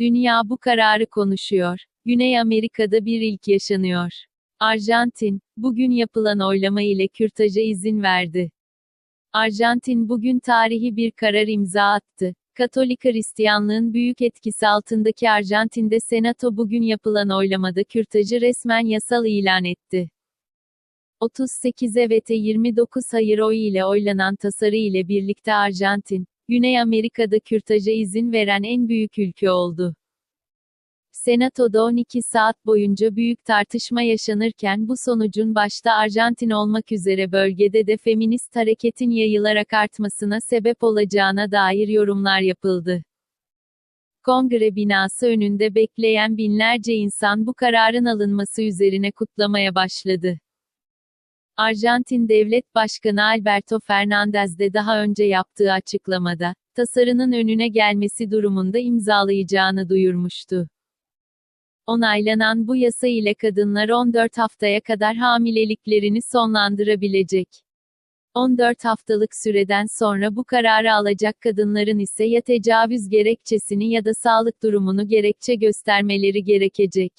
Dünya bu kararı konuşuyor. Güney Amerika'da bir ilk yaşanıyor. Arjantin, bugün yapılan oylama ile kürtaja izin verdi. Arjantin bugün tarihi bir karar imza attı. Katolik Hristiyanlığın büyük etkisi altındaki Arjantin'de Senato bugün yapılan oylamada kürtajı resmen yasal ilan etti. 38 evete 29 hayır oy ile oylanan tasarı ile birlikte Arjantin, Güney Amerika'da kürtaja izin veren en büyük ülke oldu. Senatoda 12 saat boyunca büyük tartışma yaşanırken bu sonucun başta Arjantin olmak üzere bölgede de feminist hareketin yayılarak artmasına sebep olacağına dair yorumlar yapıldı. Kongre binası önünde bekleyen binlerce insan bu kararın alınması üzerine kutlamaya başladı. Arjantin Devlet Başkanı Alberto Fernandez de daha önce yaptığı açıklamada, tasarının önüne gelmesi durumunda imzalayacağını duyurmuştu. Onaylanan bu yasa ile kadınlar 14 haftaya kadar hamileliklerini sonlandırabilecek. 14 haftalık süreden sonra bu kararı alacak kadınların ise ya tecavüz gerekçesini ya da sağlık durumunu gerekçe göstermeleri gerekecek.